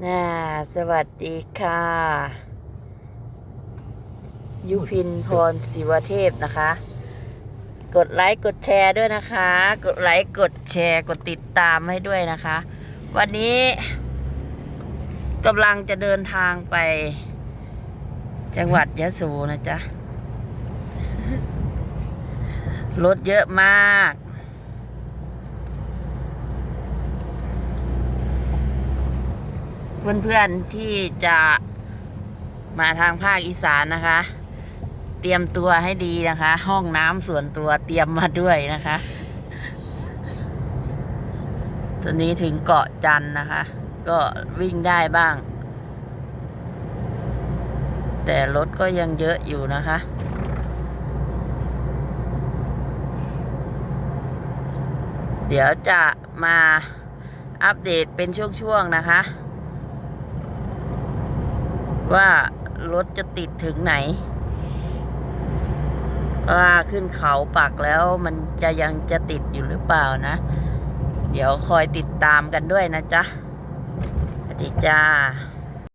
น่าสวัสดีค่ะ ยุพินพรศิวเทพนะคะ กดไลค์กดแชร์ด้วยนะคะ กดไลค์กดแชร์กดติดตามให้ด้วยนะคะ วันนี้กำลังจะเดินทางไป จังหวัดยะโสนะจ๊ะ รถเยอะมาก เพื่อนๆที่จะมาทางภาคอีสานนะคะ เตรียมตัวให้ดีนะคะ ห้องน้ำส่วนตัวเตรียมมาด้วยนะคะตอนนี้ถึงเกาะจันนะคะ ก็วิ่งได้บ้าง แต่รถก็ยังเยอะอยู่นะคะ เดี๋ยวจะมาอัปเดตเป็นช่วงๆนะคะ ว่ารถจะติดถึงไหน ว่าขึ้นเขาปักแล้วมันจะยังจะติดอยู่หรือเปล่านะ เดี๋ยวคอยติดตามกันด้วยนะจ๊ะสวัสดีจ้า